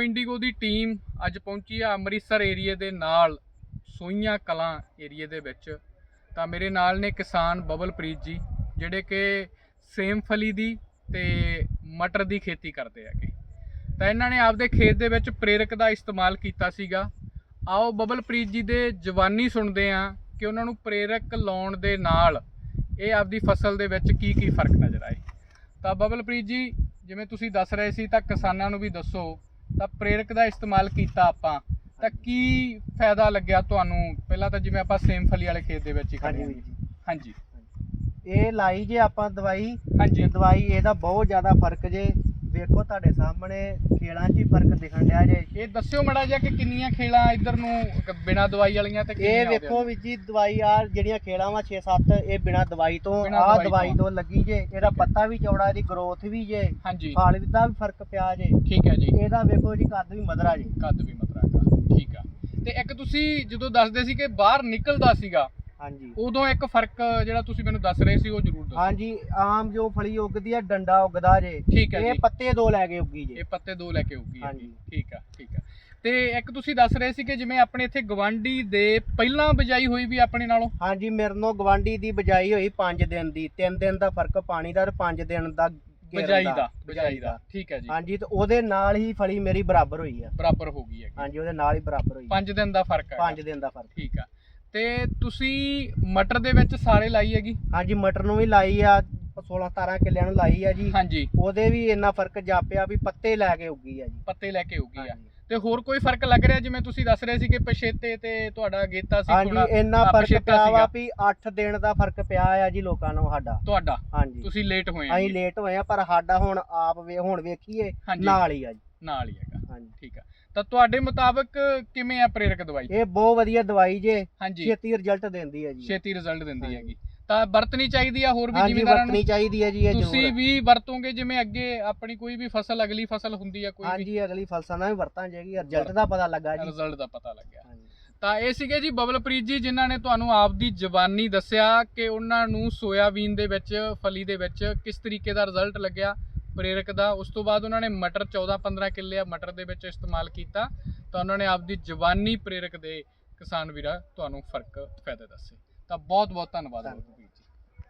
ਗੋ IndiGo ਦੀ team ਅੱਜ ਪਹੁੰਚੀ ਆ ਅੰਮ੍ਰਿਤਸਰ ਏਰੀਏ ਦੇ ਨਾਲ, ਸੋਈਆਂ ਕਲਾਂ ਏਰੀਏ ਦੇ ਵਿੱਚ। ਤਾਂ ਮੇਰੇ ਨਾਲ ਨੇ ਕਿਸਾਨ ਬਬਲਪ੍ਰੀਤ ਜੀ, ਜਿਹੜੇ ਕਿ ਸੇਮਫਲੀ ਦੀ ਤੇ ਮਟਰ ਦੀ ਖੇਤੀ ਕਰਦੇ ਹੈਗੇ। ਤਾਂ ਇਹਨਾਂ ਨੇ ਆਪਦੇ ਖੇਤ ਦੇ ਵਿੱਚ ਪ੍ਰੇਰਕ ਦਾ ਇਸਤੇਮਾਲ ਕੀਤਾ ਸੀਗਾ। ਆਓ ਬਬਲਪ੍ਰੀਤ ਜੀ ਦੇ ਜਵਾਨੀ ਸੁਣਦੇ ਆ ਕਿ ਉਹਨਾਂ ਨੂੰ ਪ੍ਰੇਰਕ ਲਾਉਣ ਦੇ ਨਾਲ ਇਹ ਆਪਦੀ ਫਸਲ ਦੇ ਵਿੱਚ ਕੀ ਕੀ ਫ਼ਰਕ ਨਜ਼ਰ ਆਏ। ਤਾਂ ਬਬਲਪ੍ਰੀਤ ਜੀ, ਜਿਵੇਂ ਤੁਸੀਂ ਦੱਸ ਰਹੇ ਸੀ ਤਾਂ ਕਿਸਾਨਾਂ ਨੂੰ ਵੀ ਦੱਸੋ ਤਾਂ ਪ੍ਰੇਰਕ ਦਾ ਇਸਤੇਮਾਲ ਕੀਤਾ ਆਪਾਂ। ਤਾਂ ਕੀ ਫਾਇਦਾ ਲੱਗਿਆ ਤੁਹਾਨੂੰ? ਪਹਿਲਾਂ ਤਾਂ ਜਿਵੇਂ ਆਪਾਂ ਸੇਮ ਫਲੀ ਵਾਲੇ ਖੇਤ ਦੇ ਵਿੱਚ ਹੀ ਖੜੇ ਹਾਂਜੀ ਹਾਂ। ਹਾਂਜੀ। ਇਹ ਲਾਈ ਜੇ ਆਪਾਂ ਦਵਾਈ ਹਾਂਜੀ। ਦਵਾਈ ਇਹਦਾ ਬਹੁਤ ਜ਼ਿਆਦਾ ਫ਼ਰਕ ਜੇ ਵੇਖੋ ਤੁਹਾਡੇ ਸਾਹਮਣੇ ਖੇਲਾਂ 'ਚ ਹੀ ਫ਼ਰਕ ਦਿਖਣ ਡਿਆ ਜੇ। ਇਹ ਦੱਸਿਓ ਮੜਾ ਜਿਹਾ ਕਿ ਕਿੰਨੀਆਂ ਖੇਲਾਂ ਇੱਧਰ ਨੂੰ ਬਿਨਾ ਦਵਾਈ ਵਾਲੀਆਂ ਤੇ ਕਿੰਨੀਆਂ ਇਹ ਵੇਖੋ ਵੀ ਜੀ ਦਵਾਈ ਆ ਜਿਹੜੀਆਂ ਖੇਲਾਂ ਵਾ 6-7 ਇਹ ਬਿਨਾ ਦਵਾਈ ਤੋਂ ਬਿਨਾਂ ਆ ਦਵਾਈ ਦਵਾਈ ਤੋਂ। ਲੱਗੀ ਜੇ। ਇਹਦਾ ਪੱਤਾ ਵੀ ਚੌੜਾ ਇਹਦੀ ਗਰੋਥ ਵੀ ਜੇ। ਹਾਂਜੀ। ਫਲ ਦਾ ਵੀ ਫ਼ਰਕ ਪਿਆ ਜੇ। ਠੀਕ ਹੈ ਜੀ। ਇਹਦਾ ਵੇਖੋ ਜੀ ਕੱਦ ਵੀ ਮਧਰਾ ਜੇ। ਕੱਦ ਵੀ ਮਤਰਾਗਾ ਠੀਕ ਆ। ਤੇ ਇੱਕ ਤੁਸੀਂ ਜਦੋਂ ਦੱਸਦੇ ਸੀ ਕਿ ਬਾਹਰ ਨਿਕਲਦਾ ਸੀਗਾ ਹਾਂਜੀ। ਉਦੋਂ ਇੱਕ ਫ਼ਰਕ ਜਿਹੜਾ ਤੁਸੀਂ ਮੈਨੂੰ ਦੱਸ ਰਹੇ ਸੀ ਉਹ ਜ਼ਰੂਰ ਦੱਸੋ। ਹਾਂਜੀ ਆਮ ਜੋ ਫਲੀ ਉੱਗਦੀ ਆ ਡੰਡਾ ਉੱਗਦਾ ਜੇ ਠੀਕ ਹੈ ਇਹ ਜੀ। ਪੱਤੇ ਦੋ ਲੈ ਕੇ ਉੱਗੀ ਜੇ। ਇਹ ਪੱਤੇ ਦੋ ਲੈ ਕੇ ਉੱਗੀ ਹੈ ਹਾਂਜੀ। ਠੀਕ ਆ ਠੀਕ ਆ। ਤੇ ਇੱਕ ਤੁਸੀਂ ਦੱਸ ਰਹੇ ਸੀ ਕਿ ਜਿਵੇਂ ਆਪਣੇ ਇੱਥੇ ਗਵਾਂਡੀ ਦੇ ਪਹਿਲਾਂ ਬਜਾਈ ਹੋਈ ਵੀ ਆਪਣੇ ਨਾਲੋਂ? ਹਾਂਜੀ ਮੇਰੇ ਨੂੰ ਗਵਾਂਡੀ ਦੀ ਬਜਾਈ ਹੋਈ 5 ਦਿਨ ਦੀ। 3 ਦਿਨ ਦਾ ਫ਼ਰਕ ਪਾਣੀ ਦਾ ਤੇ 5 ਦਿਨ ਦਾ ਗੇਰਨ ਬਜਾਈ ਦਾ ਬਜਾਈ ਦਾ। ਠੀਕ ਹੈ ਜੀ। ਹਾਂਜੀ ਤੇ ਉਹਦੇ ਨਾਲ ਹੀ ਫਲੀ ਮੇਰੀ ਬਰਾਬਰ ਹੋਈ ਆ। ਬਰਾਬਰ ਹੋ ਗਈ ਹੈ ਹਾਂਜੀ ਉਹਦੇ ਨਾਲ ਹੀ ਬਰਾਬਰ ਹੋਈ 5 ਦਿਨ ਦਾ ਫ਼ਰਕ ਹੈ 5 ਦਿਨ ਦਾ ਫ਼ਰਕ। ਠੀਕ ਆ। ਤੇ ਤੁਸੀਂ ਮਟਰ ਦੇ ਵਿੱਚ ਸਾਰੇ ਲਾਈ ਹੈਗੀ? ਹਾਂਜੀ ਮਟਰ ਨੂੰ ਵੀ ਲਾਈ ਆ 16 17 ਕਿੱਲਿਆਂ ਨੂੰ ਲਾਈ ਆ ਜੀ। ਹਾਂਜੀ। ਉਹਦੇ ਵੀ ਇੰਨਾ ਫ਼ਰਕ ਜਾਪਿਆ ਵੀ ਪੱਤੇ ਲੈ ਕੇ ਉੱਗੀ ਆ ਜੀ। ਪੱਤੇ ਲੈ ਕੇ ਉੱਗੀ ਆ। ਤੇ ਹੋਰ ਕੋਈ ਫ਼ਰਕ ਲੱਗ ਰਿਹਾ? ਜਿਵੇਂ ਤੁਸੀਂ ਦੱਸ ਰਹੇ ਸੀ ਕਿ ਪਛੇਤੇ ਤੇ ਤੁਹਾਡਾ ਗੇਤਾ ਸੀ ਹਾਂਜੀ ਇੰਨਾ ਆ, ਫ਼ਰਕ ਪਿਆ ਵਾ। ਵੀ 8 ਦਿਨ ਦਾ ਫ਼ਰਕ ਪਿਆ ਆ ਜੀ ਲੋਕਾਂ ਨੂੰ ਸਾਡਾ। ਤੁਹਾਡਾ? ਹਾਂਜੀ। ਤੁਸੀਂ ਲੇਟ ਹੋਏ ਆ ਅਸੀਂ। ਲੇਟ ਹੋਏ ਆ ਪਰ ਸਾਡਾ ਹੁਣ ਆਪ ਵੇ ਹੁਣ ਵੇਖੀਏ। ਨਾਲ ਹੀ ਆ ਜੀ। ਨਾਲ ਹੀ ਹੈਗਾ ਹਾਂਜੀ ਠੀਕ ਆ। ਤਾਂ ਤੁਹਾਡੇ ਮੁਤਾਬਕ ਕਿਵੇਂ ਆ ਪ੍ਰੇਰਕ ਦਵਾਈ? ਇਹ ਬਹੁਤ ਵਧੀਆ ਦਵਾਈ ਜੇ ਹਾਂਜੀ। ਛੇਤੀ ਰਿਜ਼ਲਟ ਦਿੰਦੀ ਹੈ ਜੀ। ਛੇਤੀ ਰਿਜ਼ਲਟ ਦਿੰਦੀ। ਹੈਗੀ। ਤਾਂ ਵਰਤਣੀ ਚਾਹੀਦੀ ਆ ਹੋਰ ਵੀ ਹਾਂਜੀ ਜ਼ਿਮੀਂਦਾਰਾਂ ਵਰਤਣੀ ਨੂੰ ਚਾਹੀਦੀ ਹੈ ਜੀ ਇਹ ਤੁਸੀਂ ਜ਼ਰੂਰ ਵੀ ਵਰਤੋਗੇ ਜਿਵੇਂ ਅੱਗੇ ਆਪਣੀ ਕੋਈ ਵੀ ਫਸਲ ਅਗਲੀ ਫਸਲ ਹੁੰਦੀ ਆ ਕੋਈ ਵੀ। ਹਾਂਜੀ ਅਗਲੀ ਫਸਲਾਂ ਦਾ ਵੀ ਵਰਤਾਂਗੇ ਰਿਜ਼ਲਟ ਦਾ ਪਤਾ ਲੱਗਾ ਜੀ। ਰਿਜ਼ਲਟ ਦਾ ਪਤਾ ਲੱਗਿਆ। ਹਾਂਜੀ। ਤਾਂ ਇਹ ਸੀਗੇ ਜੀ ਬਬਲਪ੍ਰੀਤ ਜੀ ਜਿਨ੍ਹਾਂ ਨੇ ਤੁਹਾਨੂੰ ਆਪਦੀ ਜ਼ਬਾਨੀ ਦੱਸਿਆ ਕਿ ਉਹਨਾਂ ਨੂੰ ਸੋਇਆਬੀਨ ਦੇ ਵਿੱਚ ਫਲੀ ਦੇ ਵਿੱਚ ਕਿਸ ਤਰੀਕੇ ਦਾ ਰਿਜ਼ਲਟ ਲੱਗਿਆ। ਪ੍ਰੇਰਕ ਦਾ। ਉਸ ਤੋਂ ਬਾਅਦ ਉਹਨਾਂ ਨੇ ਮਟਰ 14 15 ਕਿੱਲੇ ਮਟਰ ਦੇ ਵਿੱਚ ਇਸਤੇਮਾਲ ਕੀਤਾ। ਤਾਂ ਉਹਨਾਂ ਨੇ ਆਪਦੀ ਜ਼ਬਾਨੀ ਪ੍ਰੇਰਕ ਦੇ ਕਿਸਾਨ ਵੀਰਾ, ਤੁਹਾਨੂੰ ਫ਼ਰਕ, ਫਾਇਦਾ ਦੱਸੇ। ਤਾਂ ਬਹੁਤ ਬਹੁਤ ਧੰਨਵਾਦ।